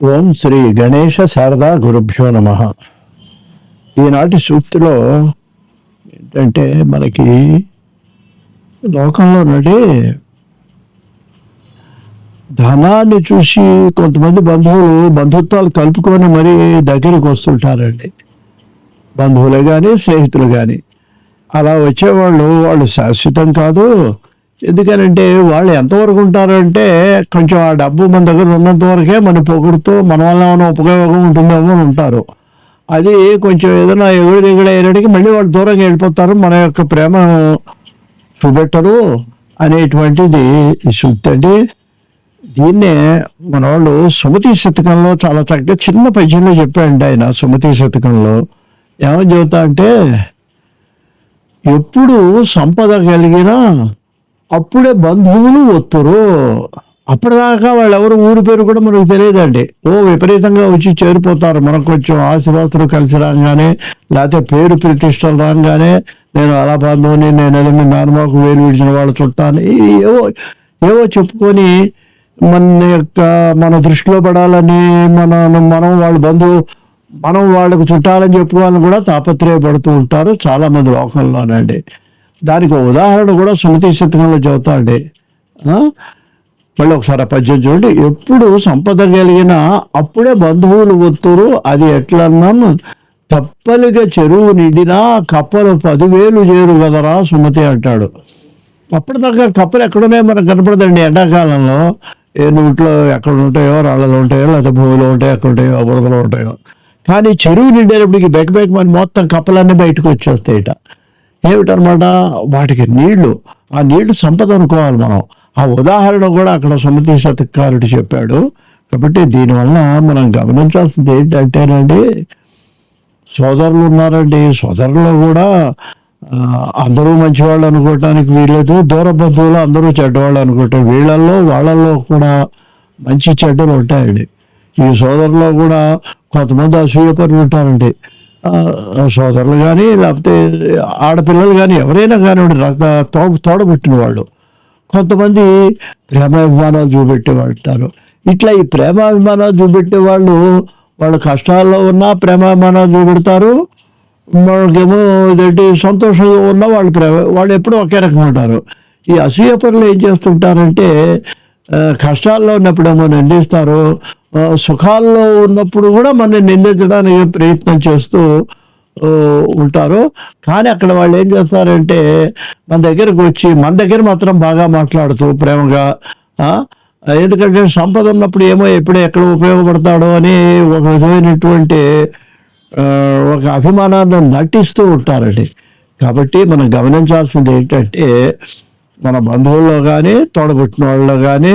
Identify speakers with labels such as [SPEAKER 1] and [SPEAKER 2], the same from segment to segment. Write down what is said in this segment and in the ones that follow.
[SPEAKER 1] ఓం శ్రీ గణేశ శారదా గురుభ్యో నమ. ఈనాటి సూక్తిలో ఏంటంటే మనకి లోకంలో నడి ధనాన్ని చూసి కొంతమంది బంధువులు బంధుత్వాలు కలుపుకొని మరీ దగ్గరికి వస్తుంటారండి. బంధువులు కానీ స్నేహితులు కానీ అలా వచ్చేవాళ్ళు వాళ్ళు శాశ్వతం కాదు. ఎందుకనంటే వాళ్ళు ఎంతవరకు ఉంటారంటే కొంచెం ఆ డబ్బు మన దగ్గర ఉన్నంత వరకే మన పొగుడుతూ మన వల్ల ఏమైనా ఉపయోగం ఉంటుందేమో అని ఉంటారు. అది కొంచెం ఏదైనా ఎగుడు దిగుడు అయ్యేటికి మళ్ళీ వాళ్ళు దూరంగా వెళ్ళిపోతారు. మన యొక్క ప్రేమ చూపెట్టరు అనేటువంటిది ఈ సూక్తి అండి. దీన్నే మన వాళ్ళు సుమతి శతకంలో చాలా చక్కగా చిన్న పద్యంలో చెప్పాడండి ఆయన సుమతి శతకంలో. ఏమని చెబుతా అంటే ఎప్పుడు సంపద కలిగినా అప్పుడే బంధువులు ఒత్తురు అప్పటిదాకా వాళ్ళు ఎవరు ఊరి పేరు కూడా మనకు తెలియదండి. ఓ విపరీతంగా వచ్చి చేరిపోతారు. మనకు కొంచెం ఆశీర్వాదాలు కలిసి రాగానే లేకపోతే పేరు ప్రతిష్టలు రాగానే నేను అలా బంధువుని నేను ఏదో మీ నాన్నమాకు వేలు విడిచిన వాళ్ళు చుట్టాను ఏవో ఏవో చెప్పుకొని మన యొక్క మన దృష్టిలో పడాలని మన మనం వాళ్ళ బంధువు మనం వాళ్ళకు చుట్టాలని చెప్పుకోవాలని కూడా తాపత్రయపడుతూ ఉంటారు చాలా మంది లోకంలోనండి. దానికి ఒక ఉదాహరణ కూడా సుమతి శతకంలో చెబుతాండి మళ్ళీ ఒకసారి ఆ పద్యం చూడండి. ఎప్పుడు సంపద కలిగిన అప్పుడే బంధువులు ఒత్తురు. అది ఎట్లన్నాను తప్పలిగా చెరువు నిండినా కప్పలు పదివేలు చేరు కదరా సుమతి అంటాడు. అప్పటిదాకా కప్పలు ఎక్కడున్నాయో మనకు కనపడదండి ఎండాకాలంలో. ఏ నూట్లో ఎక్కడ ఉంటాయో రాళ్ళలో ఉంటాయో లేకపోతే భూమిలో ఉంటాయో ఎక్కడ ఉంటాయో బురదలో ఉంటాయో. కానీ చెరువు నిండేటప్పటికి బెక్ బెక్ మొత్తం కప్పలన్నీ బయటకు వచ్చేస్తాయిట. ఏమిటనమాట? వాటికి నీళ్ళు. ఆ నీళ్ళు సంపద అనుకోవాలి మనం. ఆ ఉదాహరణ కూడా అక్కడ సుమతి సతకారుడు చెప్పాడు. కాబట్టి దీనివల్ల మనం గమనించాల్సింది ఏంటంటేనండి సోదరులు ఉన్నారండి. సోదరులు కూడా అందరూ మంచివాళ్ళు అనుకోవటానికి వీలేదు దూర బంధువులు అందరూ చెడ్డవాళ్ళు అనుకుంటారు వీళ్ళల్లో వాళ్ళల్లో కూడా మంచి చెడ్డలు ఉంటాయండి. ఈ సోదరులో కూడా కొంతమంది అసూయపరులు ఉంటారండి. సోదరులు కానీ లేకపోతే ఆడపిల్లలు కానీ ఎవరైనా కానివ్వండి రక్త తో తోడబుట్టిన వాళ్ళు. కొంతమంది ప్రేమాభిమానాలు చూపెట్టేవాళ్ళు ఉంటారు. ఇట్లా ఈ ప్రేమాభిమానాలు చూపెట్టే వాళ్ళు వాళ్ళ కష్టాల్లో ఉన్నా ప్రేమాభిమానాలు చూపెడతారు. వాళ్ళకేమో ఇదేంటి సంతోషంగా ఉన్నా వాళ్ళు ప్రేమ వాళ్ళు ఎప్పుడూ ఒకే రకంగా ఉంటారు. ఈ అసూయ పనులు ఏం చేస్తుంటారంటే కష్టాల్లో కష్టాల్లో ఉన్నప్పుడేమో నిందిస్తారు. సుఖాల్లో ఉన్నప్పుడు కూడా మనం నిందించడానికి ప్రయత్నం చేస్తూ ఉంటారు. కానీ అక్కడ వాళ్ళు ఏం చేస్తారంటే మన దగ్గరకు వచ్చి మన దగ్గర మాత్రం బాగా మాట్లాడుతూ ప్రేమగా ఎందుకంటే సంపద ఉన్నప్పుడు ఏమో ఎప్పుడు ఎక్కడ ఉపయోగపడతాడో అని ఒక విధమైనటువంటి ఒక అభిమానాన్ని నటిస్తూ ఉంటారండి. కాబట్టి మనం గమనించాల్సింది ఏంటంటే మన బంధువుల్లో కానీ తోడబుట్టిన వాళ్ళలో కానీ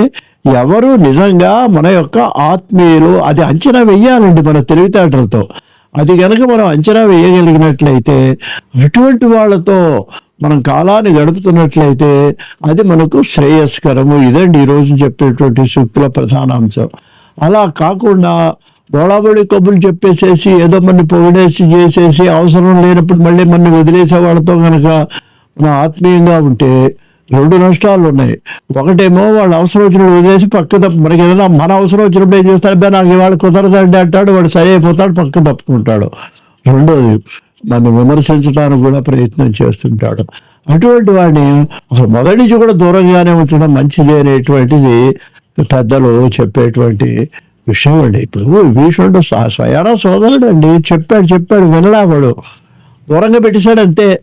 [SPEAKER 1] ఎవరు నిజంగా మన యొక్క ఆత్మీయులు అది అంచనా వేయాలండి మన తెలివితేటలతో. అది కనుక మనం అంచనా వేయగలిగినట్లయితే అటువంటి వాళ్ళతో మనం కాలాన్ని గడుపుతున్నట్లయితే అది మనకు శ్రేయస్కరము. ఇదండి ఈరోజు చెప్పేటువంటి సూక్తుల ప్రధాన అంశం అలా కాకుండా బోళాబోళి కబుర్లు చెప్పేసేసి ఏదో మన పొగిడేసి చేసేసి అవసరం లేనప్పుడు మళ్ళీ మన వదిలేసే వాళ్ళతో కనుక మనం ఆత్మీయంగా ఉంటే రెండు నష్టాలు ఉన్నాయి. ఒకటేమో వాళ్ళు అవసరం వచ్చినప్పుడు వదిలేసి పక్క తప్పు మనకి ఏదైనా మన అవసరం వచ్చినప్పుడు ఏం చేస్తాడు? నాకు ఇవాళ కుదరదండి అంటాడు వాడు సరి అయిపోతాడు పక్క తప్పుకుంటాడు. రెండోది నన్ను విమర్శించడానికి కూడా ప్రయత్నం చేస్తుంటాడు. అటువంటి వాడిని అసలు మొదటి నుంచి కూడా దూరంగానే ఉంచడం మంచిది అనేటువంటిది పెద్దలు చెప్పేటువంటి విషయం అండి. ఇప్పుడు భీషణుడు స్వ- స్వయానా సోదరుడు అండి చెప్పాడు చెప్పాడు వినలావాడు దూరంగా పెట్టేశాడు అంతే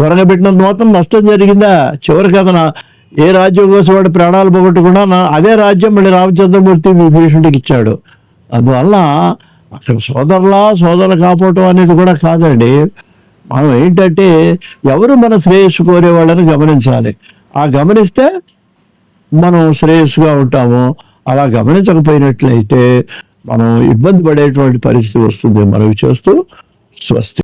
[SPEAKER 1] గొరగబెట్టినంత పెట్టినంత మాత్రం నష్టం జరిగిందా? చివరికి అతను ఏ రాజ్యం కోసం వాడు ప్రాణాలు పోగొట్టుకున్నా అదే రాజ్యం మళ్ళీ రామచంద్రమూర్తి విభీషణుడికి ఇచ్చాడు. అందువల్ల అక్కడ సోదరులా సోదరులు కాపోవటం అనేది కూడా కాదండి. మనం ఏంటంటే ఎవరు మన శ్రేయస్సు కోరే వాళ్ళని గమనించాలి. ఆ గమనిస్తే మనం శ్రేయస్సుగా ఉంటాము. అలా గమనించకపోయినట్లయితే మనం ఇబ్బంది పడేటువంటి పరిస్థితి వస్తుంది. మనవి చేస్తూ స్వస్తి